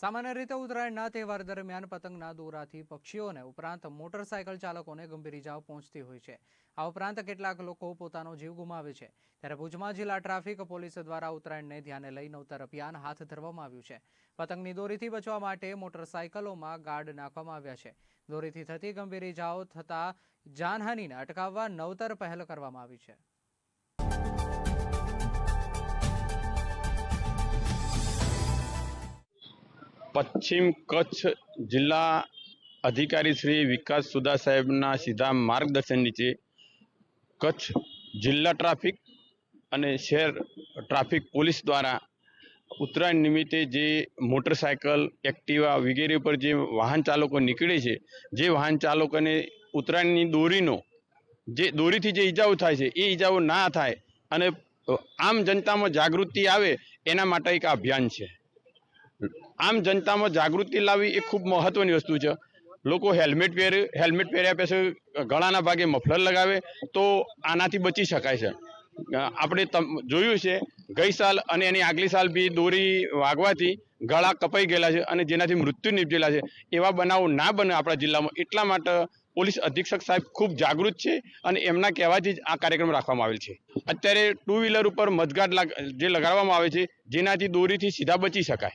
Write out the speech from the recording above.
સામાન્ય રીતે ઉત્તરાયણના તહેવાર દરમિયાન પતંગના દોરાથી પક્ષીઓને ઉપરાંત મોટરસાયકલ ચાલકોને ગંભીર ઇજાઓ પહોંચતી હોય છે. આ ઉપરાંત કેટલાક લોકો પોતાનો જીવ ગુમાવે છે. ત્યારે ભુજમાં જિલ્લા ટ્રાફિક પોલીસ દ્વારા ઉત્તરાયણને ધ્યાને લઈ નવતર અભિયાન હાથ ધરવામાં આવ્યું છે. પતંગની દોરીથી બચવા માટે મોટરસાયકલોમાં ગાર્ડ નાખવામાં આવ્યા છે. દોરીથી થતી ગંભીર ઇજાઓ થતા જાનહાનિને અટકાવવા નવતર પહેલ કરવામાં આવી છે. પશ્ચિમ કચ્છ જિલ્લા અધિકારી શ્રી વિકાસ સુદા સાહેબના સીધા માર્ગદર્શન નીચે કચ્છ જિલ્લા ટ્રાફિક અને શહેર ટ્રાફિક પોલીસ દ્વારા ઉત્તરાયણ નિમિત્તે જે મોટરસાયકલ, એક્ટિવા વગેરે પર જે વાહન ચાલકો નીકળે છે, જે વાહન ચાલકોને ઉત્તરાયણની દોરીનો જે દોરીથી જે ઈજાઓ થાય છે, એ ઈજાઓ ના થાય અને આમ જનતામાં જાગૃતિ આવે, એના માટે એક અભિયાન છે. આમ જનતામાં જાગૃતિ લાવવી એ ખૂબ મહત્વની વસ્તુ છે. લોકો હેલ્મેટ પહેરે, હેલ્મેટ પહેર્યા પછી ગળાના ભાગે મફલર લગાવે તો આનાથી બચી શકાય છે. આપણે જોયું છે, ગઈ સાલ અને એની આગલી સાલ બી દોરી વાગવાથી ગળા કપાઈ ગયેલા છે અને જેનાથી મૃત્યુ નીપજેલા છે. એવા બનાવો ના બને આપણા જિલ્લામાં. એટલા માટે પોલીસ અધિક્ષક સાહેબ ખૂબ જાગૃત છે અને એમના કહેવાથી જ આ કાર્યક્રમ રાખવામાં આવેલ છે. અત્યારે ટુ વ્હીલર ઉપર મધગાટ લાગ- જે લગાડવામાં આવે છે, જેનાથી દોરીથી સીધા બચી શકાય.